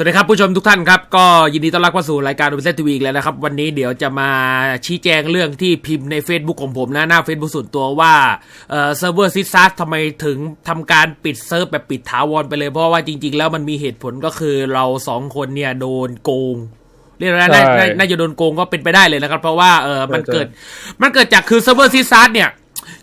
สวัสดีครับผู้ชมทุกท่านครับ ก็ยินดีต้อนรับเข้าสู่รายการดูเซตทีวีอีกแล้วนะครับ วันนี้เดี๋ยวจะมาชี้แจงเรื่องที่พิมพ์ใน Facebook ของผมนะหน้า Facebook ส่วนตัวว่าเอ่อเซิร์ฟเวอร์ซิซัสทำไมถึงทำการปิดเซิร์ฟแบบปิดถาวรไปเลย เพราะว่าจริง ๆ แล้วมันมีเหตุผลก็คือเราสองคนเนี่ยโดนโกงเรียกว่าน่าใช่น่าน่าจะโดนโกงก็เป็นไปได้เลยนะครับ เพราะว่าเออมันใช่เกิดมันเกิดจากคือเซิร์ฟเวอร์ซิซัสเนี่ย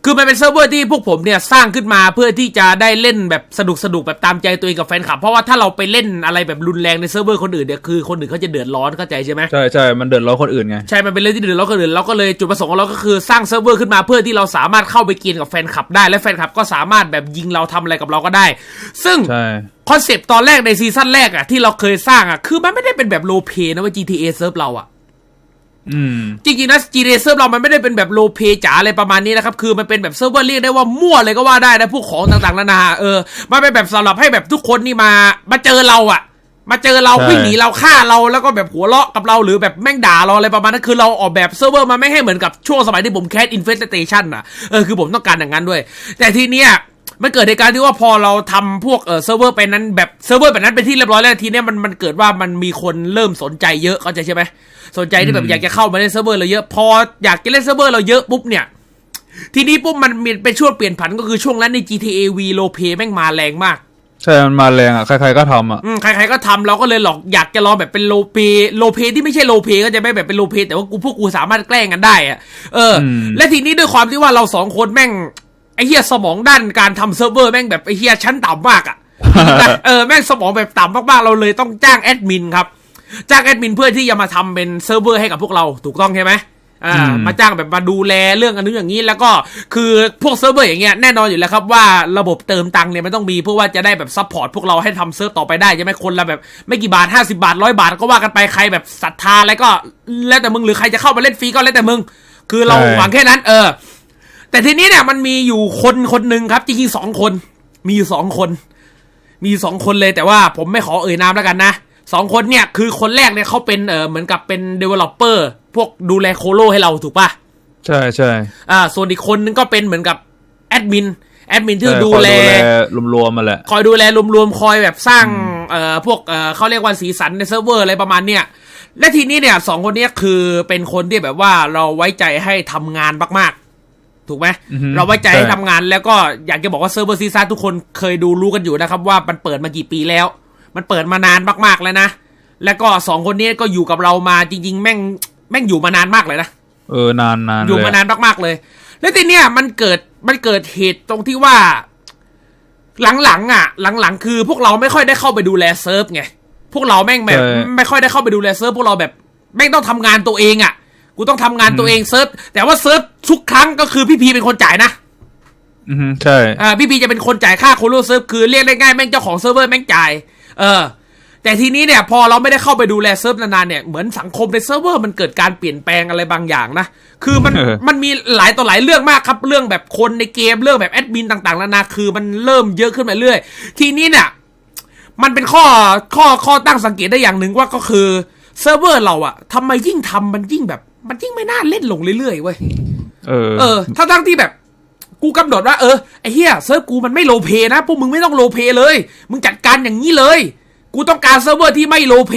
คือมันเป็นเซิร์ฟเวอร์ที่พวกผมเนี่ยสร้างขึ้นมาเพื่อที่จะได้เล่นแบบสนุกสนุกแบบตามใจตัวเองกับแฟนคลับ เพราะว่าถ้าเราไปเล่นอะไรแบบรุนแรงในเซิร์ฟเวอร์คนอื่นเนี่ยคือคนอื่นเขาจะเดือดร้อนเข้าใจใช่ไหมใช่ใช่มันเดือดร้อนคนอื่นไงใช่มันเป็นเรื่องที่เดือดร้อนคนอื่นเราก็เลยจุดประสงค์ของเราก็คือสร้างเซิร์ฟเวอร์ขึ้นมาเพื่อที่เราสามารถเข้าไปเกียนกับแฟนคลับได้และแฟนคลับก็สามารถแบบยิงเราทำอะไรกับเราก็ได้ ซึ่งใช่คอนเซปต์ตอนแรกในซีซั่นแรกอะที่เราเคยสร้างอะคือมันไม่ได้เป็นแบบโลเพนะว่า GTA เซิร์ฟเราอะอืม จริงๆนะ GTA เซิร์ฟเรามันไม่ได้เป็นแบบโลเพจ๋าอะไรประมาณนี้นะครับ คือมันเป็นแบบเซิร์ฟเวอร์เรียกได้ว่ามั่วเลยก็ว่าได้นะพวกของต่างๆนานาเออมันเป็นแบบสำหรับให้แบบทุกคนนี่มามาเจอเราอะมาเจอเราใช่วิ่งหนีเราฆ่าเราแล้วก็แบบหัวเราะกับเราหรือแบบแม่งด่าเราอะไรประมาณนั้นคือเราออกแบบเซิร์ฟเวอร์มาไม่ให้เหมือนกับช่วงสมัยที่ผมแคสอินเฟสเตชันอะเออคือผมต้องการอย่างนั้นด้วย แต่ทีเนี้ย มันเกิดในการที่ว่าพอเราทำพวกเออเซิร์ฟเวอร์ไปนั้นแบบเซิร์ฟเวอร์แบบนั้นเป็นที่เรียบร้อยแล้วทีเนี้ยมันมันเกิดว่ามันมีคนเริ่มสนใจเยอะเข้าใจใช่ไหมสนใจที่แบบอืมอยากจะเข้ามาเล่นเซิร์ฟเวอร์เราเยอะพออยากจะเล่นเซิร์ฟเวอร์เราเยอะปุ๊บเนี่ยทีนี้ปุ๊บมันมีเป็นช่วงเปลี่ยนผันก็คือช่วงนั้นใน GTA V โลเพแม่งมาแรงมากใช่ มันมาแรงอะ ใครๆก็ทำอะอืมใครๆก็ทำเราก็เลยหลอกอยากจะลองแบบเป็นโลเป โลเปที่ไม่ใช่โลเปก็จะไม่แบบเป็นโลเปแต่ว่ากูพวกกูสามารถแกล้งกันได้อะเอออมและทีนี้ด้วยความที่ว่าเราสองคนแม่ง ไอ้เหี้ยสมองด้านการทำเซิร์ฟเวอร์แม่งแบบไอ้เหี้ยชั้นต่ำมากอะเออแม่งสมองแบบต่ำมากๆเราเลยต้องจ้างแอดมินครับ จ้างแอดมินเพื่อที่จะมาทำเป็นเซิร์ฟเวอร์ให้กับพวกเราถูกต้องใช่ไหมอ่าอืม มาจ้างแบบมาดูแลเรื่องอันนู้นอย่างนี้ แล้วก็คือพวกเซิร์ฟเวอร์อย่างเงี้ยแน่นอนอยู่แล้วครับว่าระบบเติมตังค์เนี่ยมันต้องมีเพื่อว่าจะได้แบบซัพพอร์ตพวกเราให้ทำเซิร์ฟต่อไปได้ใช่ไหมคนละแบบไม่กี่บาท 50 บาทร้อยบาทก็ว่ากันไปใครแบบศรัทธาอะไรก็ แล้วแต่มึงหรือใครจะเข้ามาเล่นฟรีก็แล้วแต่มึง คือเราใช่ หวังแค่นั้น เออ แต่ทีนี้เนี่ยมันมีอยู่คนคนหนึ่งครับจริงๆสองคน มีอยู่สองคน มีอยู่สองคนเลยแต่ว่าผมไม่ขอเอ่ยนามแล้วกันนะสองคนเนี่ยคือคนแรกเนี่ยเขาเป็นเออเหมือนกับเป็น developer พวกดูแลโคโลให้เราถูกปะใช่ใช่อ่าส่วนอีกคนนึงก็เป็นเหมือนกับแอดมินแอดมินที่ใช่ดูคอยแลรวมๆมาแหละคอยดูแลรวมๆคอยแบบสร้างเอ่อพวกเอ่อเขาเรียกว่าสีสันในเซิร์ฟเวอร์อะไรประมาณเนี้ยและทีนี้เนี่ยสองคนเนี้ยคือเป็นคนที่แบบว่าเราไว้ใจให้ทำงานมากๆ ถูกไหมอือฮึเราไว้ใจให้ใช่ทำงานแล้วก็อยากจะบอกว่าเซิร์ฟเวอร์ซีซ่าทุกคนเคยดูรู้กันอยู่นะครับ ว่ามันเปิดมากี่ปีแล้ว มันเปิดมานานมากๆแล้วนะ แล้วก็สองคนนี้ก็อยู่กับเรามาจริง ๆ แม่งแม่งอยู่มานานมากเลยนะเออนานนานอยู่เลยมานานมากๆเลย แล้วทีเนี้ยมันเกิดมันเกิดเหตุตรงที่ว่า หลังๆอะ หลังๆ คือพวกเราไม่ค่อยได้เข้าไปดูแลเซิร์ฟไงพวกเราแม่งแบบไม่ค่อยได้เข้าไปดูแลเซิร์ฟพวกเราแบบแม่งต้องทำงานตัวเองอะ กูต้องทำงานตัวเองเซิร์ฟแต่ว่าเซิร์ฟทุกครั้งก็คือพี่พีเป็นคนจ่ายนะอือฮึใช่อ่าพี่พีจะเป็นคนจ่ายค่าโคโลเซิร์ฟคือเรียกได้ง่ายแม่งเจ้าของเซิร์ฟเวอร์แม่งจ่ายเออแต่ทีนี้เนี่ยพอเราไม่ได้เข้าไปดูแลเซิร์ฟนานๆเนี่ยเหมือนสังคมในเซิร์ฟเวอร์มันเกิดการเปลี่ยนแปลงอะไรบางอย่างนะ คือมันเออมันมีหลายต่อหลายเรื่องมากครับ เรื่องแบบคนในเกมเรื่องแบบแอดมินต่างๆนานาคือมันเริ่มเยอะขึ้นมาเรื่อย ทีนี้เนี่ยมันเป็นข้อข้อข้อตั้งสังเกตได้อย่างหนึ่งว่าก็คือเซิร์ฟเวอร์เราอะทำไมยิ่งทำมันยิ่งแบบ มันยิ่งไม่น่าเล่นลงเรื่อยๆเว้ยเออ เออถ้าทั้งที่แบบ กูกำหนดว่าเออไอ้เฮียเซิร์ฟกูมันไม่โลเพนะพวกมึงไม่ต้องโลเพเลย มึงจัดการอย่างนี้เลย กูต้องการเซิร์ฟเวอร์ที่ไม่โลเพ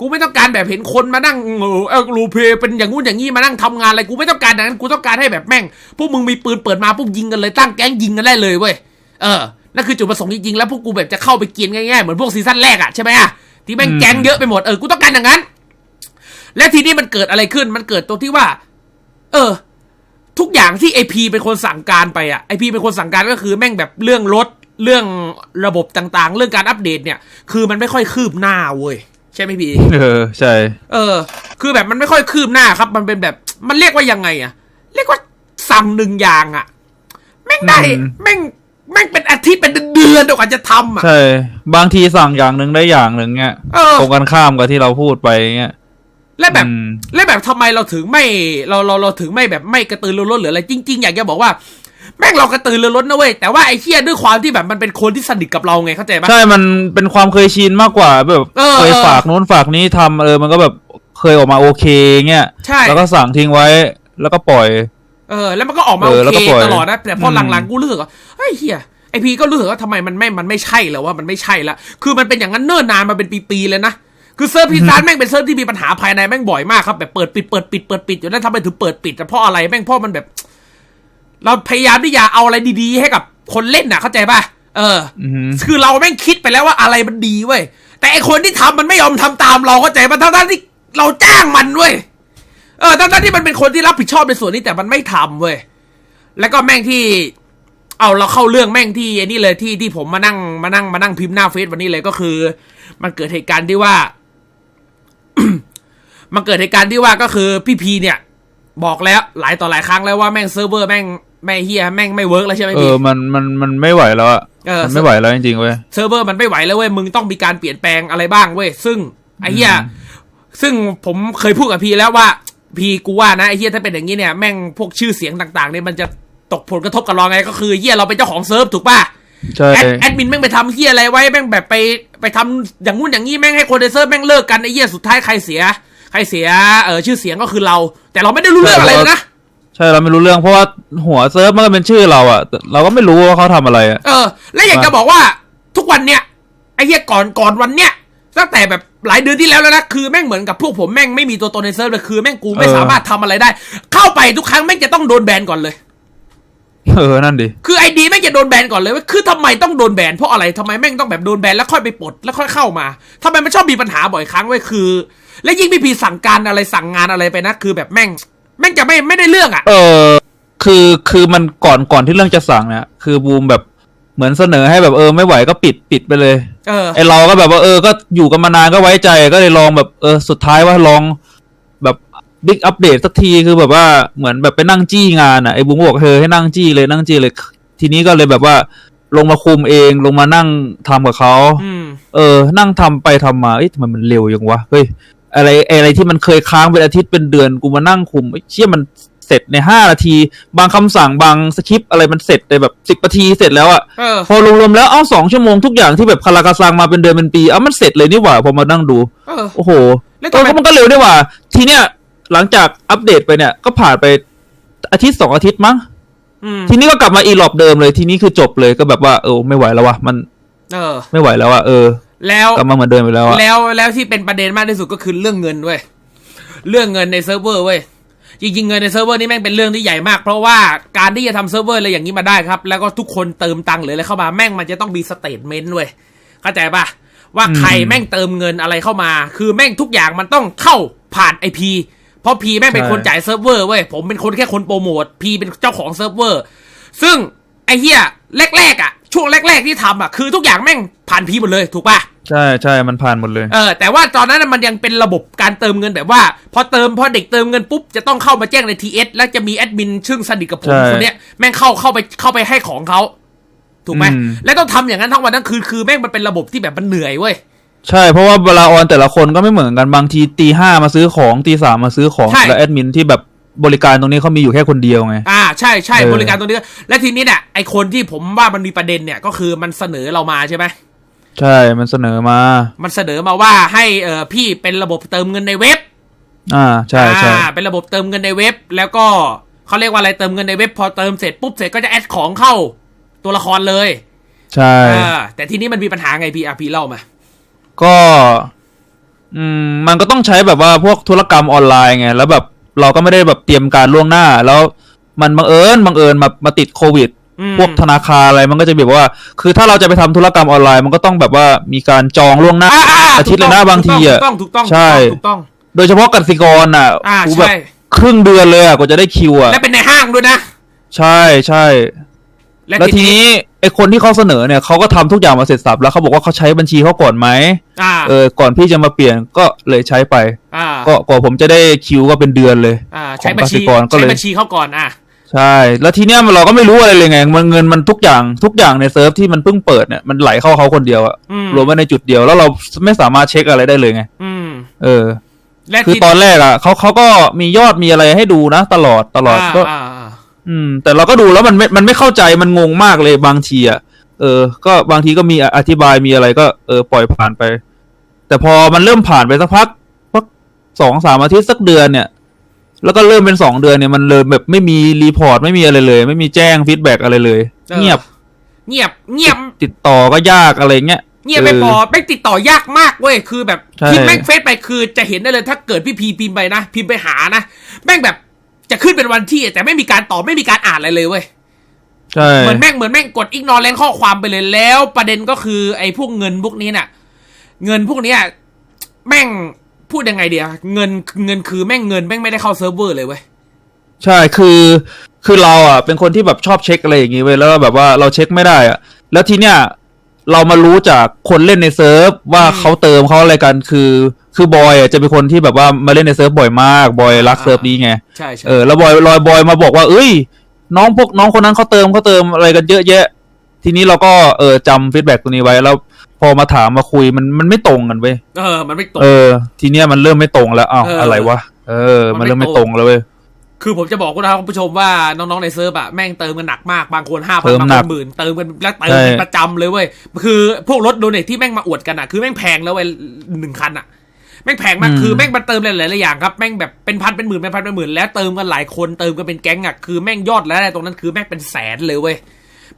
กูไม่ต้องการแบบเห็นคนมานั่งเออเออโลเพเป็นอย่างงู้นอย่างนี้มานั่งทำงานอะไรกูไม่ต้องการอย่างนั้นกูต้องการให้แบบแม่งพวกมึงมีปืนเปิดมาปุ๊บยิงกันเลยตั้งแก๊งยิงกันได้เลยเว้ยเออนั่นคือจุดประสงค์จริงๆแล้วพวกกูแบบจะเข้าไปเกียนง่ายๆเหมือนพวกซีซั่นแรกอะใช่ไหมอะที่แม่งแก๊งเยอะไปหมดเออกูต้องการอย่างนั้น และทีนี้มันเกิดอะไรขึ้น มันเกิดตรงที่ว่า เออ ทุกอย่างที่ไอพีเป็นคนสั่งการไปอะไอพีเป็นคนสั่งการก็คือแม่งแบบเรื่องรถเรื่องระบบต่างๆ เรื่องการอัปเดตเนี่ย คือมันไม่ค่อยคืบหน้าเว้ยใช่ไหมพี่เออใช่ เออ คือแบบมันไม่ค่อยคืบหน้าครับ มันเป็นแบบมันเรียกว่ายังไงอะเรียกว่าสั่งหนึ่งอย่างอะแม่งได้อืมแม่งแม่งเป็นอาทิตย์เป็นเดือนๆเดี๋ยวกว่าจะทำอะใช่ บางทีสั่งอย่างหนึ่งได้อย่างหนึ่งเงี้ยเออตรงกันข้ามกับที่เราพูดไปเงี้ย และแบบอืมและแบบทำไมเราถึงไม่เราเราเราถึงไม่แบบไม่กระตือรือร้นหรืออะไรจริง ๆ อยากจะบอกว่าแม่งเรากระตือรือร้นนะเว้ยแต่ว่าไอ้เชี่ยด้วยความที่แบบมันเป็นคนที่สนิทกับเราไงเข้าใจปะใช่มันเป็นความเคยชินมากกว่าแบบเออเคยเออฝากนู้นฝากนี้ทำเออมันก็แบบเคยออกมาโอเคเงี้ยใช่แล้วก็สั่งทิ้งไว้แล้วก็ปล่อย เออ แล้วมันก็ออกมาเอโออแล้วเคก็ปล่อยตลอดนะแต่พออืมหลังๆกูรู้สึกว่าเฮ้ยเฮียไอพีก็รู้สึกว่าทำไมมันไม่มันไม่ใช่แล้วว่ามันไม่ใช่ละคือมันเป็นอย่างนั้นเนิ่นนานมาเป็นปีๆเลยนะ คือเซิร์ฟพีซานแม่งเป็นเซิร์ฟที่มีปัญหาภายในแม่งบ่อยมากครับแบบเปิดปิดเปิดปิดเปิดปิดอยู่นั่นทำไมถึงเปิดปิดแต่เพราะอะไรแม่งเพราะมันแบบ เราพยายามที่จะเอาอะไรดีๆ ให้กับคนเล่นน่ะ เข้าใจป่ะเอออือหือคือเราแม่งคิดไปแล้วว่าอะไรมันดีเว้ยแต่ไอคนที่ทำมันไม่ยอมทำตามเราเข้าใจมันทั้งๆที่เราจ้างมันเว้ยเออทั้งๆที่มันเป็นคนที่รับผิดชอบในส่วนนี้แต่มันไม่ทำเว้ยแล้วก็แม่งที่เอาเราเข้าเรื่องแม่งที่ไอ้นี่เลยที่ที่ผมมานั่งมานั่งมานั่งพิมพ์หน้าเฟซวันนี้เลยก็คือ มันเกิดเหตุการณ์ที่ว่า มันเกิดเหตุการณ์ที่ว่าก็คือพี่พีเนี่ย บอกแล้วหลายต่อหลายครั้งแล้วว่าแม่งเซิร์ฟเวอร์แม่งแม่งเฮียแม่งไม่เวิร์กแล้วใช่ไหมเอพี่ อมันมันมันไม่ไหวแล้วอะเออ มันไม่ไหวแล้วจริงๆเว้ย เซิร์ฟเวอร์มันไม่ไหวแล้วเว้ย มึงต้องมีการเปลี่ยนแปลงอะไรบ้างเว้ย ซึ่งไอ้เหี้ย ซึ่งผมเคยพูดกับพีแล้วว่า พีกูว่านะไอ้เหี้ยถ้าเป็นอย่างนี้เนี่ยแม่งพวกชื่อเสียงต่างๆเนี่ยมันจะตกผลกระทบกับเราไงก็คือเหี้ยเราเป็นเจ้าของเซิร์ฟถูกป่ะ ใช่แอดแอดมินแม่งไปทำเหี้ยอะไรไว้แม่งแบบไปไปทำอย่างงู้นอย่างนี้แม่งให้คนในเซิร์ฟแม่งเลิกกันไอ้เหี้ยสุดท้ายใครเสีย ใครเสียเออชื่อเสียงก็คือเรา แต่เราไม่ได้รู้เรื่องอะไรเลยนะใช่เราไม่รู้เรื่องเพราะว่าหัวเซิร์ฟมันก็เป็นชื่อเราอะแต่เราก็ไม่รู้ว่าเขาทำอะไรอะเออ และอยากจะบอกว่าทุกวันเนี้ยไอ้เหี้ยก่อนก่อนวันเนี้ยตั้งแต่แบบหลายเดือนที่แล้วแล้วนะคือแม่งเหมือนกับพวกผมแม่งไม่มีตัวตนในเซิร์ฟเลยคือแม่งกูไม่สามารถทำอะไรได้ เข้าไปทุกครั้งแม่งจะต้องโดนแบนก่อนเลย เออ นั่นดิ คือไอดีแม่งจะโดนแบนก่อนเลยว่าคือทำไมต้องโดนแบนเพราะอะไรทำไมแม่งต้องแบบโดนแบนแล้วค่อยไปปลดแล้วค่อยเข้ามาทำไมมันชอบมีปัญหาบ่อยครั้งเว้ยคือ และยิ่งพี่พีสั่งการอะไรสั่งงานอะไรไปนะ คือแบบแม่ง แม่งจะไม่ไม่ได้เรื่องอะ เออ คือคือมันก่อนก่อนที่เรื่องจะสั่งเนี่ยคือบูมแบบเหมือนเสนอให้แบบเออไม่ไหวก็ปิดปิดไปเลย เออไอเราก็แบบว่าเออก็อยู่กันมานานก็ไว้ใจก็เลยลองแบบเออสุดท้ายว่าลองแบบบิ๊กอัปเดตสักทีคือแบบว่าเหมือนแบบไปนั่งจี้งานอะไอบูมก็บอกเธอให้นั่งจี้เลยนั่งจี้เลย ทีนี้ก็เลยแบบว่าลงมาคุมเองลงมานั่งทำกับเขาอืมเออ นั่งทำไปทำมาเอ้ยทำไมมันเร็วยังวะเฮ้ยอะไรอะไรที่มันเคยค้างเป็นอาทิตย์เป็นเดือนกูมานั่งคุมเอ้ยเชี่ยมันเสร็จในห้านาที บางคำสั่งบางสคริปต์อะไรมันเสร็จในแบบสิบนาทีเสร็จแล้วอะเออพอรวมๆแล้วเอ้าสองชั่วโมงทุกอย่างที่แบบคาราคาซังมาเป็นเดือนเป็นปีเอ้ามันเสร็จเลยนี่หว่าพอมานั่งดูเออโอ้โหแล้วเอทำอไมก็มันก็เร็วนี่หว่า ทีเนี้ย หลังจากอัปเดตไปเนี่ย ก็ผ่านไปอาทิตย์สองอาทิตย์มั้งอืมทีนี้ก็กลับมาอีหลอบเดิมเลยทีนี้คือจบเลยก็แบบว่าเออไม่ไหวแล้ววะมันเออ ไม่ไหวแล้วอะเออ แล้วกลับมาเหมือนเดิมไปแล้วอะแล้วแล้วที่เป็นประเด็นมากที่สุดก็คือเรื่องเงินเว้ยเรื่องเงินในเซิร์ฟเวอร์เว้ยจริงๆเงินในเซิร์ฟเวอร์นี่แม่งเป็นเรื่องที่ใหญ่มาก เพราะว่าการที่จะทำเซิร์ฟเวอร์อะไรอย่างนี้มาได้ครับ แล้วก็ทุกคนเติมตังค์หรืออะไรเข้ามาแม่งมันจะต้องมีสเตทเมนต์เว้ยเข้าใจปะว่าใครแม่งเติมเงินอะไรเข้ามา คือแม่งทุกอย่างมันต้องเข้าผ่านไอพี เพราะพีแม่งเป็นคนจ่ายเซิร์ฟเวอร์เว้ยผมเป็นคนแค่คนโปรโมทพีเป็นเจ้าของเซิร์ฟเวอร์ ซึ่งไอเฮียแรกๆอะช่วงแรก ๆที่ทำอะคือทุกอย่างแม่งผ่านพีหมดเลยถูกปะใช่ใช่มันผ่านหมดเลยเออแต่ว่าตอนนั้นนะมันยังเป็นระบบการเติมเงินแบบว่า พอเติมพอเด็กเติมเงินปุ๊บจะต้องเข้ามาแจ้งในทีเอสแล้วจะมีแอดมินซึ่งสนิทกับผมใช่คนเนี้ยแม่งเข้าเข้าไปเข้าไปให้ของเขาถูกไหมอืมแล้วต้องทำอย่างนั้นทั้งวันทั้งคืนคือแม่งมันเป็นระบบที่แบบมันเหนื่อยเว้ย ใช่เพราะว่าเวลาออนแต่ละคนก็ไม่เหมือนกันบางทีตีห้ามาซื้อของตีสามมาซื้อของ ใช่ แล้วแอดมินที่แบบบริการตรงนี้เขามีอยู่แค่คนเดียวไง อ่าใช่ใช่เออ บริการตัวนี้และทีนี้เนี่ยไอคนที่ผมว่ามันมีประเด็นเนี่ยก็คือมันเสนอเรามาใช่ไหมใช่มันเสนอมา มันเสนอมาว่าให้เออพี่เป็นระบบเติมเงินในเว็บอ่าใช่ใช่อ่าเป็นระบบเติมเงินในเว็บ แล้วก็เขาเรียกว่าอะไรเติมเงินในเว็บ พอเติมเสร็จปุ๊บเสร็จก็จะแอดของเข้าตัวละครเลยใช่ อ่าแต่ทีนี้มันมีปัญหาไงพี่อาพี่เล่ามา ก็ อืม มันก็ต้องใช้แบบว่าพวกธุรกรรมออนไลน์ไง แล้วแบบเราก็ไม่ได้แบบเตรียมการล่วงหน้า แล้วมันบังเอิญบังเอิญมามาติดโควิดอืมพวกธนาคารอะไรมันก็จะแบบว่า คือถ้าเราจะไปทำธุรกรรมออนไลน์ มันก็ต้องแบบว่ามีการจองล่วงหน้าอ่าอ่าอาทิตย์เลยนะบางทีอะถูกต้องถูกต้องใช่ถูกต้อง โดยเฉพาะกสิกรอะอ่ากูแบบใช่ครึ่งเดือนเลยอะกว่าจะได้คิวอะและเป็นในห้างด้วยนะ ใช่ใช่แล้วทีนี้ไอ คนที่เขาเสนอเนี่ยเขาก็ทำทุกอย่างมาเสร็จสับแล้วเขาบอกว่าเขาใช้บัญชีเขาก่อนไหมอ่าเออ ก่อนพี่จะมาเปลี่ยนก็เลยใช้ไปอ่าก็กว่าผมจะได้คิวก็เป็นเดือนเลยอ่าของใช้บัญชีกสิกรก็เลยใช้บัญชีเขาก่อนอะใช่ แล้วทีเนี้ยเราก็ไม่รู้อะไรเลยไงมันเงินมันทุกอย่างทุกอย่างในเซิร์ฟที่มันเพิ่งเปิดเนี่ยมันไหลเข้าเขาคนเดียวอะอืมรวมไว้ในจุดเดียวแล้วเราไม่สามารถเช็คอะไรได้เลยไงอืมเออและคือที่ตอนแรกอะเขาเขาก็มียอดมีอะไรให้ดูนะ ตลอดตลอดอ่าก็อ่าอ่า อืม แต่เราก็ดูแล้วมันไม่มันไม่เข้าใจมันงงมากเลยบางทีอะเออ ก็บางทีก็มีอธิบายมีอะไรก็เออปล่อยผ่านไป แต่พอมันเริ่มผ่านไปสักพักสักสองสามอาทิตย์สักเดือนเนี่ย แล้วก็เริ่มเป็นสองเดือนเนี่ยมันเริ่มแบบไม่มีรีพอร์ตไม่มีอะไรเลย ไม่มีแจ้งฟีดแบ็กอะไรเลย เงียบ เงียบ เงียบ ติดต่อก็ยากอะไรเงี้ยเงียบไม่พอเออแม่งติดต่อยากมากเว้ยคือแบบใช่พิมพ์แม่งเฟซไปคือจะเห็นได้เลยถ้าเกิดพี่พีพิมพ์ไปนะพิมพ์ไปหานะแม่งแบบ จะขึ้นเป็นวันที่แต่ไม่มีการตอบไม่มีการอ่านอะไรเลยเว้ยใช่เหมือนแม่งเหมือนแม่งกดอิกนอร์แลนข้อความไปเลยแล้ว ประเด็นก็คือไอ้พวกเงินพวกนี้น่ะ เงินพวกเนี้ยแม่งพูดยังไงเดียวเงินเงินคือแม่งเงินแม่งไม่ได้เข้าเซิร์ฟเวอร์เลยเว้ยใช่คือคือเราอะเป็นคนที่แบบชอบเช็คอะไรอย่างงี้เว้ยแล้วแบบว่าเราเช็คไม่ได้อะ แล้วทีเนี้ย เรามารู้จากคนเล่นในเซิร์ฟว่าเขาเติมเขาอะไรกันคือ คือบอยอะจะเป็นคนที่แบบว่ามาเล่นในเซิร์ฟบ่อยมากบอยรักเซิร์ฟนี้ไงใช่ใช่เออแล้วบอยลอยบอยมาบอกว่าเอ้ย น้องพวกน้องคนนั้นเขาเติมเขาเติมอะไรกันเยอะแยะ ทีนี้เราก็เออจำฟีดแบ็กตรงนี้ไว้แล้วพอมาถามมาคุยมันมันไม่ตรงกันเว้ยเออ มันไม่ตรงเออ ทีเนี้ยมันเริ่มไม่ตรงแล้วอ้าวเออออะไรวะเออ มัมันนไม่เริ่มไม่ตตรรงงแล้วเว้ย คือผมจะบอกคุณนะครับคุณผู้ชมว่าน้องๆในเซิร์ฟอะแม่งเติมกันหนักมากบางคนห้าพัเตินมบางหนัคกนหมื่นเติมกันแล้วเติมใช่กันประจำเลยเว้ยคือพวกรถโดเนทที่แม่งมาอวดกันอะคือแม่งแพงแล้วเว้ยหนึ่งคันอะแม่งแพงมากคือแม่งมันเติมหลายๆอย่างครับแม่งแบบเป็นพันเป็นหมื่นเป็นพันเป็นหมื่นแล้วเติมกันหลายคนเติมกันเป็นแก๊งอะคือแม่งยอดแล้วอะไรตรงนั้นคือแม่งเป็นแสนเลยเว้ย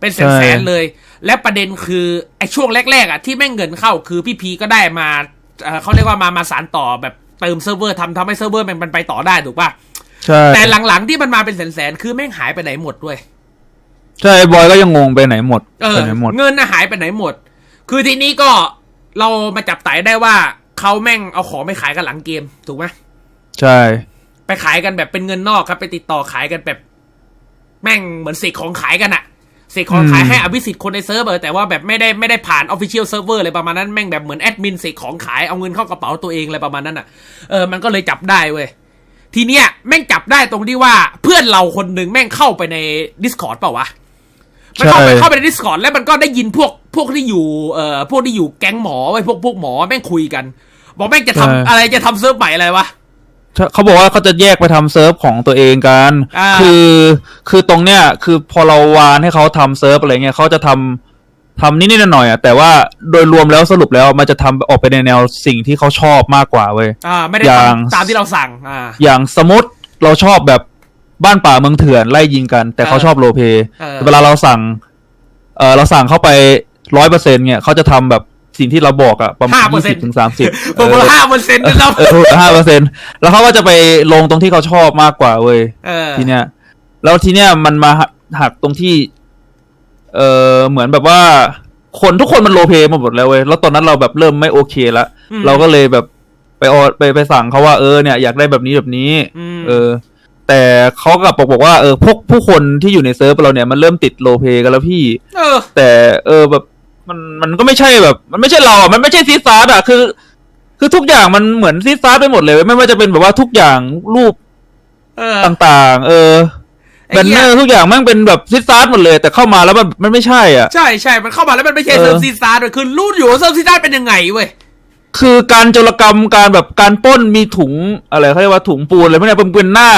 เป็นแสนแสนเลย และประเด็นคือไอ้ช่วงแรกๆอะที่แม่งเงินเข้าคือพี่พีก็ได้มาเอ่อเขาเรียกว่ามามาสานต่อแบบเติมเซิร์ฟเวอร์ทำทำให้เซิร์ฟเวอร์มันมันไปต่อได้ถูกปะ ใช่แต่หลังๆที่มันมาเป็นแสนๆคือแม่งหายไปไหนหมดด้วย ใช่บอยก็ยังงงไปไหนหมดเอไปอไหนหมด เงินน่ะหายไปไหนหมด คือทีนี้ก็เรามาจับไต่ได้ว่าเขาแม่งเอาของไปขายกันหลังเกมถูกไหมใช่ ไปขายกันแบบเป็นเงินนอกครับ ไปติดต่อขายกันแบบ แม่งเหมือนเสกของขายกันอะเสกของขายให้อภิสิทธิ์คนในเซิร์ฟเวอร์แต่ว่าแบบไม่ได้ไม่ได้ผ่านออฟฟิเชียลเซิร์ฟเวอร์อะไรประมาณนั้นแม่งแบบเหมือนแอดมินเสกของขายเอาเงินเข้ากระเป๋าตัวเองอะไรประมาณนั้นอะเออมันก็เลยจับได้เว้ย ทีเนี้ยแม่งจับได้ตรงที่ว่าเพื่อนเราคนหนึ่งแม่งเข้าไปใน Discord เปล่าวะมันเข้าไปใช่เข้าไปใน Discord แล้วมันก็ได้ยินพวกพวกที่อยู่เอ่อพวกที่อยู่แก๊งหมอไว้ยพวกพวกหมอแม่งคุยกัน บอกแม่งจะทำอะไรจะทำเซิร์ฟใหม่อะไรวะเขาบอกว่าเขาจะแยกไปทำเซิร์ฟของตัวเองกันอ่าคือคือตรงเนี้ยคือพอเราวานให้เขาทำเซิร์ฟอะไรเงี้ยเขาจะทำ ทำนิดๆหน่อยๆอะแต่ว่าโดยรวมแล้วสรุปแล้วมันจะทำออกไปในแนวสิ่งที่เขาชอบมากกว่าเว้ยอ่า ไม่ได้อย่างทำตามที่เราสั่งอ่าอย่างสมมติเราชอบแบบบ้านป่าเมืองเถื่อนไล่ยิงกัน แต่เขาเออชอบโรลเพลย์เออเวลาเราสั่ง เออเราสั่งเข้าไปร้อยเปอร์เซ็นเนี่ยเขาจะทำแบบสิ่งที่เราบอกอะประมาณยี่สิบ5%ถึงสามสิบผมว่าห้าเปอร์เซ็นต์นะครับเออห้าเปอร์เซ็นแล้วเขาก็จะไปลงตรงที่เขาชอบมากกว่าเว้ยเออทีเนี้ยแล้วทีเนี้ยมันมาหักหักตรงที่ เออเหมือนแบบว่าคนทุกคนมันโลเพมาหมดแล้วเว้ยแล้วตอนนั้นเราแบบเริ่มไม่โอเคละอืม เราก็เลยแบบไปออไปไปสั่งเขาว่าเออเนี่ยอยากได้แบบนี้แบบนี้ อืมเออ แต่เขากลับบอกบอกว่าเออพวกผู้คนที่อยู่ในเซิร์ฟเราเนี่ยมันเริ่มติดโลเพกันแล้วพี่ เออ แต่เออแบบมันมันก็ไม่ใช่แบบ มันไม่ใช่เราอะมันไม่ใช่ซีซาร์ดอะคือ คือทุกอย่างมันเหมือนซีซาร์ดไปหมดเลยเว้ยไม่ว่าจะเป็นแบบว่าทุกอย่างรูปเออ ต่างๆ เออไอ้ แบนเหี้เนยอร์ทุกอย่างแม่งเป็นแบบซีซาร์ดหมดเลย แต่เข้ามาแล้วมันมันไม่ใช่อะ ใช่ใช่มันเข้ามาแล้วมันไม่ใช่เออเซิร์ฟซีซ่าด้วยคือรู้อยู่ว่าเซิร์ฟซีซ่าเป็นยังไงเว้ยคือการโจรกรรมการแบบการปล้นมีถุงอะไรเขาเรียกว่าถุงปูนอะไรพวกเนี้ยเป็นเป็นหน้า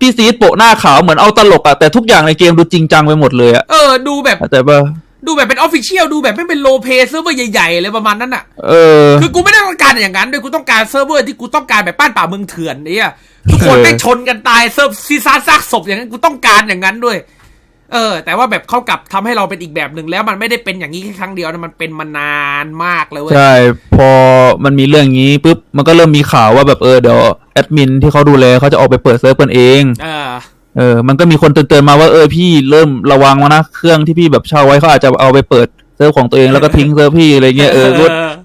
พี่ซีดโปะหน้าขาวเหมือนเอาตลกอะแต่ทุกอย่างในเกมดูจริงจังไปหมดเลยอะเออดูแบบเข้าใจป่ะดูแบบเป็นออฟฟิเชียลดูแบบไม่เป็นโลเ y เซิร์ฟเวอร์ใหญ่ๆเลยประมาณนั้นอะเออคือกูไม่ได้ต้องการอย่างนั้นด้วยกูต้องการเซิร์ฟเวอร์ที่กูต้องการแบบป้านป่าเมืองเถื่อนเนี่ย ทุกคนเออแม่งชนกันตายเซิร์ฟซีซ่าซากศพอย่างนั้นกูต้องการอย่างนั้นด้วย เออ แต่ว่าแบบเขากลับทำให้เราเป็นอีกแบบหนึ่งแล้วมันไม่ได้เป็นอย่างนี้แค่ครั้งเดียวนะมันเป็นมานานมากเลยเว้ยใช่ พอมันมีเรื่องนี้ปุ๊บมันก็เริ่มมีข่าวว่าแบบเออเดี๋ยวแอดมินที่เขาดูแลเขาจะออกไปเปิดเซิร์ฟกันเองเออเออ มันก็มีคนเตือนๆมาว่าเออพี่เริ่มระวังมานะเครื่องที่พี่แบบเช่าไว้เขาอาจจะเอาไปเปิดเซิร์ฟของตัวเองแล้วก็ทิ้งเซิร์ฟพี่อะไรเงี้ยเออก็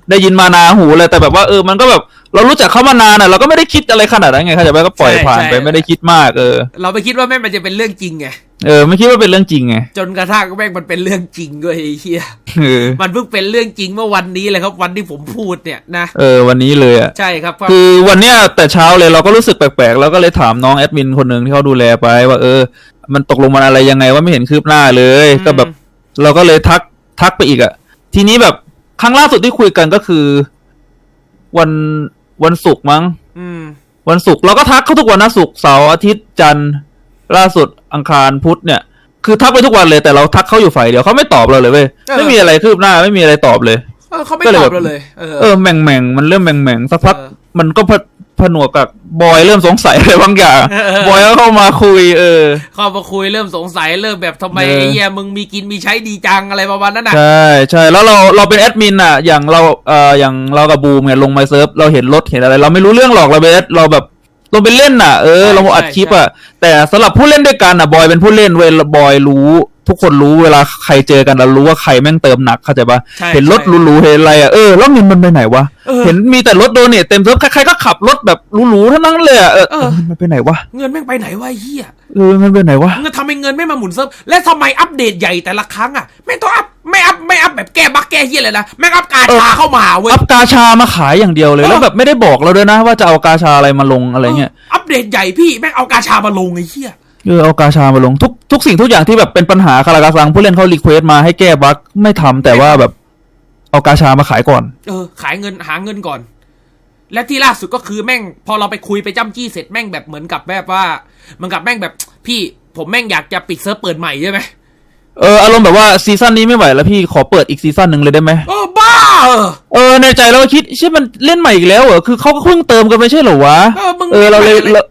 ได้ยินมานาหูเลยแต่แบบว่าเออมันก็แบบ เรารู้จักเขามานานอะเราก็ไม่ได้คิดอะไรขนาดนั้นไงเขาใจะไปก็ปล่อยใช่ผ่านไปใช่ ไม่ได้คิดมากเออเราไปคิดว่าแม่งมันจะเป็นเรื่องจริงไงเออไม่คิดว่าเป็นเรื่องจริงไงจนกระทั่งแม่งมันเป็นเรื่องจริงด้วยไอ้เฮียเออมันเพิ่งเป็นเรื่องจริงเมื่อวันนี้เลยครับวันที่ผมพูดเนี่ยนะเออวันนี้เลยอะ ใช่ครับคือวันเนี้ยแต่เช้าเลยเราก็รู้สึกแปลกๆ แล้วก็เลยถามน้องแอดมินคนหนึ่งที่เขาดูแลไปว่าเออ มันตกลงมันอะไรยังไงว่าไม่เห็นคืบหน้าเลยอืมก็แบบ เราก็เลยทักทักไปอีกอะทีนี้แบบครั้งล่าสุดที่คุยกันก็คือ วัน วันศุกร์มั้งอืมวันศุกร์เราก็ทักเขาทุกวันนะศุกร์เสาร์อาทิตย์จันทร์ล่าสุดอังคารพุธเนี่ย คือทักไปทุกวันเลยแต่เราทักเขาอยู่ฝ่ายเดียวเขาไม่ตอบเราเลยเว้ยเออไม่มีอะไรคืบหน้าไม่มีอะไรตอบเลยเออเขาไม่ก็เลยตอแบบบเราเลย เออเออแหม่งแม่งๆมันเริ่มแหม่งแม่งๆสักพักเออมันก็พอพ ผนวกกับบอยเริ่มสงสัยอะไรบางอย่างเออเออบอยก็เข้ามาคุย เออ เข้ามาคุยเริ่มสงสัยเริ่มแบบทำไมเออไอ้เหี้ยมึงมีกินมีใช้ดีจังอะไรประมาณนั้นน่ะใช่ใช่แล้วเราเราเป็นแอดมินอะ อย่างเราเอ่ออย่างเรากับบูมเนี่ยลงมาเซิร์ฟเราเห็นรถเห็นอะไร เราไม่รู้เรื่องหรอกเราเป็นเราแบบ ลงไปเล่นน่ะเออเราอัดคลิปอะแต่สำหรับผู้เล่นด้วยกันอะบอยเป็นผู้เล่นเว้ยบอยรู้ ทุกคนรู้เวลาใครเจอกันเรารู้ว่าใครแม่งเติมหนักเข้าใจปะใช่เห็นรถใช่หรูๆเห็นอะไรอะเออแล้วเงินมันไปไหนวะเออเห็นมีแต่รถโดเนทเต็มเซิร์ฟใครๆก็ขับรถแบบหรูๆทั้งนั้นเลยอะเออเออเงินมันไปไหนวะเงินแม่งไปไหนวะไอ้เหี้ยเออเงินไปไหนวะเงินทำไมเงินไม่มาหมุนเซิร์ฟและทำไมอัปเดตใหญ่แต่ละครั้งอะไม่ต้องอัพ ไม่อัพไม่อัพแบบแก้บั๊กแก้เหี้ยเลยนะแม่งอัพกาชาเข้ามาเว้ย อัพกาชามาขายอย่างเดียวเลย เออ แล้วแบบไม่ได้บอกเราด้วยนะ ว่าจะเอากาชาอะไรมาลงอะไรเงี้ย อัปเดตใหญ่พี่แม่งเอากาชามาลงไอ้เหี้ยเออเอากาชามาลงทุกทุกสิ่งทุกอย่างที่แบบเป็นปัญหาคาราคาซังผู้เล่นเขารีเควสมาให้แก้บั๊กไม่ทำแต่ว่าแบบเอากาชามาขายก่อน เออ ขายเงินหาเงินก่อน และที่ล่าสุดก็คือแม่งพอเราไปคุยไปจ้ำจี้เสร็จแม่งแบบเหมือนกับแบบว่าเหมือนกับแม่งแบบพี่ผมแม่งอยากจะปิดเซิร์ฟเปิดใหม่ใช่ไหม เอออารมณ์แบบว่าซีซั่นนี้ไม่ไหวแล้วพี่ขอเปิดอีกซีซั่นหนึ่งเลยได้ไหมโอ้บ้าเออเออในใจเราก็คิดใช่มันเล่นใหม่อีกแล้วเหรอคือเขาก็เพิ่งเติมกันไม่ใช่เหรอวะเออมึงเออเราเลยไม่ไหวเลยเรา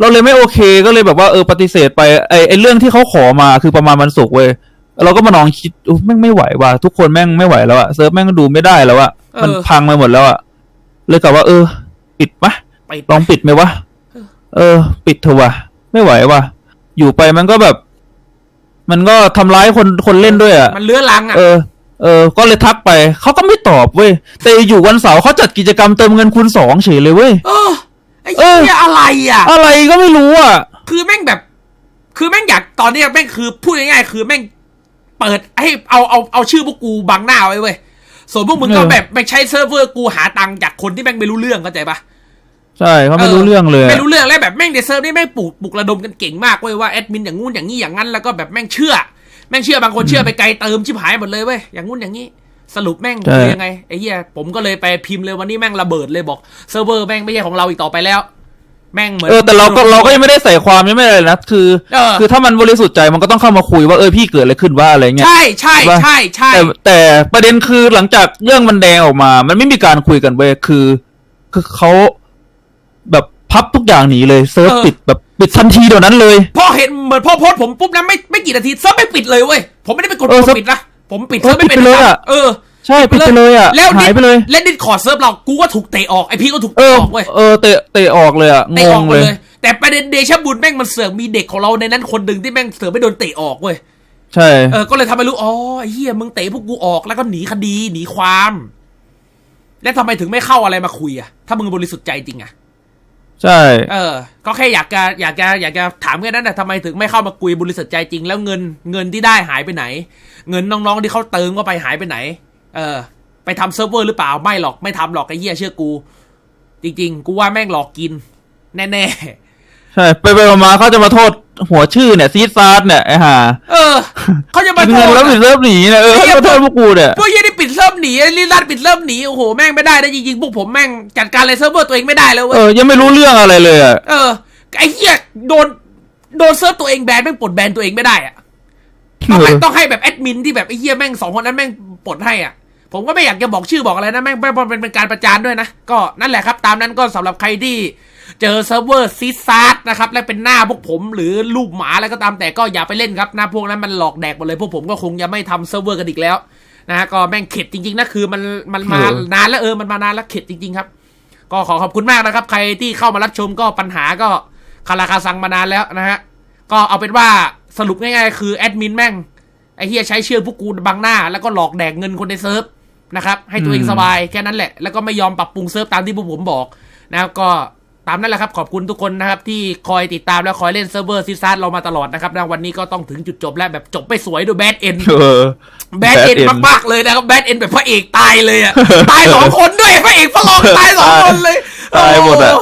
เราเลยไม่โอเคก็เลยแบบว่าเออปฏิเสธไปไอไอเรื่องที่เขาขอมาคือประมาณวันศุกร์เว้ยเราก็มานองคิดโอ้แม่งไม่ไหวว่ะทุกคนแม่งไม่ไหวแล้วอะเซิร์ฟแม่งดูไม่ได้แล้วอะมันพังไปหมดแล้วอะเลยกลับว่า เออ ปิดปะไปลองปิดไหมวะเออ ปิดเถอะวะไม่ไหวว่ะอยู่ไปมันก็แบบ มันก็ทำร้ายคนคนเล่นด้วยอะมันเลื้อรังอะ เออ เออ ก็เลยทักไป เขาก็ไม่ตอบเว้ย แต่อยู่วันเสาร์เขาจัดกิจกรรมเติมเงินคูณสองเฉยเลยเว้ย เออ ไอ้เอเหี้อยอะไรอะ อะไรก็ไม่รู้อะ คือแม่งแบบ คือแม่งอยากตอนนี้แม่งคือพูดง่ายๆคือแม่งเปิดให้เอาเอาเอาชื่อพวกกูบังหน้าไว้เว้ยส่วนพวกมึงก็เออ แบบไปใช้เซิร์ฟเวอร์กูหาตังค์จากคนที่แม่งไม่รู้เรื่องเข้าใจปะ ใช่เขาไม่รู้เรื่องเลยอะไม่รู้เรื่องแล้วแบบแม่งในเซิร์ฟนี่แม่งปลุกปลุกระดมกันเก่งมากเว้ยว่าแอดมินอย่างงู้นอย่างนี้อย่างนั้นแล้วก็แบบแม่งเชื่อ แม่งเชื่อบางคนเชื่อไปไกลเติมชิบหายหมดเลยเว้ยอย่างงู้นอย่างนี้ สรุปแม่งคือยังไงไอ้เหี้ยผมก็เลยไปพิมพ์เลยวันนี้แม่งระเบิดเลยบอกเซิร์ฟเวอร์แม่งไม่ใช่ของเราอีกต่อไปแล้วแม่งเหมือนเออแต่เราก็เราก็ยังไม่ได้ใส่ความยังไม่อะไรนะคือเออคือถ้ามันบริสุทธิ์ใจมันก็ต้องเข้ามาคุยว่าเออพี่เกิดอะไรขึ้นว่าอะไรเงี้ยใช่ใช่ว่าใช่ใช่แต่แต่ประเด็นคือหลังจากเรื่องมันแดงออกมา มันไม่มีการคุยกันเว้ยคือ คือเขา แบบพับทุกอย่างหนีเลยเซิร์ฟปิดแบบปิดทันทีเดี๋ยวนั้นเลย พอเห็นเหมือนพอโพสต์ผมปุ๊บนะไม่ไม่กี่นาทีเซิร์ฟไม่ปิดเลยเว้ยผมไม่ได้ไปกดเออกดเซิร์ฟปิดนะผมปิดเออเซิร์ฟไม่เป็นปิดไปเลยอะ เออ ใช่ปิดไปเลยอะแล้วหายไปเลย และดิสคอร์ดเซิร์ฟเรากูก็ถูกเตะออกไอพี่ก็ถูกเอเตะอออกเว้ยเออเตะเตะออกเลยอะงเตะออกงหมดเลยเลย แต่ประเด็นเดชะบุญแม่งมันเสือกมีเด็กของเราในนั้นคนหนึ่งที่แม่งเสือกไม่โดนเตะออกเว้ยใช่ เออก็เลยทำให้รู้อ๋อไอ้เฮียมึงเตะพวกกูออกแล้วก็หนีคดีหนีความ แล้วทำไมถึงไม่เข้าอะไรมาคุยอะถ้ามึงบริสุทธิ์ใจจริงอะ ใช่ เออ ก็แค่อยากจะอยากจะอยากจะถามแค่นั้นนะทำไมถึงไม่เข้ามาคุยบริสุทธิ์ใจจริง แล้วเงินเงินที่ได้หายไปไหน เงินน้องๆที่เขาเติมก็ไปหายไปไหน เออ ไปทำเซิร์ฟเวอร์หรือเปล่าไม่หรอกไม่ทำหรอกไอ้เหี้ยเชื่อกู จริง ๆ กูว่าแม่งหลอกกิน แน่ใช่ ไปไปมาๆเขาจะมาโทษ หัวชื่อเนี่ยซีดซาร์ดเนี่ยไอ้ห่าๆเออเขาจะมากินโทเงินษแล้วปิดเริ่มหนีเนี่ยเออไอ้เหี้ยเขาโทษพวกกูเนี่ย พวกเหี้ยนี่ปิดเซิร์ฟหนีลิลัดปิดเซิร์ฟหนีโอ้โหแม่งไม่ได้นะจริงๆพวกผมแม่งจัดการอะไรเซิร์ฟเวอร์ตัวเองไม่ได้แล้วเว้เอยอ ยังไม่รู้เรื่องอะไรเลยอะเออไอ้เหี้ยโดนโดนเซิร์ฟตัวเองแบนแม่งปลดแบนตัวเองไม่ได้อะ ต้องให้เออต้องให้แบบแอดมินที่แบบไอ้เหี้ยแม่งสองคนนั้นแม่งปลดให้อะ ผมก็ไม่อยากจะบอกชื่อบอกอะไรนะแม่งไม่เป็นเป็นการประจานด้วยนะ ก็นั่นแหละครับ ตามนั้นก็สำหรับใครที่ เจอเซิร์ฟเวอร์ซีซาร์นะครับและเป็นหน้าพวกผมหรือรูปหมาอะไรก็ตามแต่ก็อย่าไปเล่นครับหน้าพวกนั้นมันหลอกแดกหมดเลย พวกผมก็คงจะไม่ทำเซิร์ฟเวอร์กันอีกแล้วนะฮะก็แม่งเข็ดจริงๆนะคือมันมันมาเออนานแล้วเออมันมานานแล้วเข็ดจริง ๆ ครับ ก็ขอขอบคุณมากนะครับ ใครที่เข้ามารับชมก็ปัญหาก็คาราคาซังมานานแล้วนะฮะก็เอาเป็นว่าสรุปง่ายๆ คือแอดมินแม่งไอ้เฮียใช้เชื่อพวกกูบังหน้า แล้วก็หลอกแดกเงินคนในเซิร์ฟนะครับให้ตัวเองอืมสบายแค่นั้นแหละ แล้วก็ไม่ยอมปรับปรุงเซิร์ฟตามที่พวกผมบอกนะครับก็ ตามนั้นแหละครับขอบคุณทุกคนนะครับที่คอยติดตามและคอยเล่นเซิร์ฟเวอร์ซีซ่าเรามาตลอดนะครับนะวันนี้ก็ต้องถึงจุดจบแล้วแบบจบไปสวยด้วยแบดเอ็นเออแบดเอ็น Bad End มากๆเลยนะครับแบดเอ็นแบบพระเอกตายเลยอะตายสองคนด้วยพระเอกพระรองตายสองคนเลยตายหมดอะโ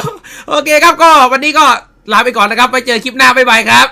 โโอเคครับก็วันนี้ก็ลาไปก่อนนะครับไปเจอคลิปหน้าบ๊ายบายครับ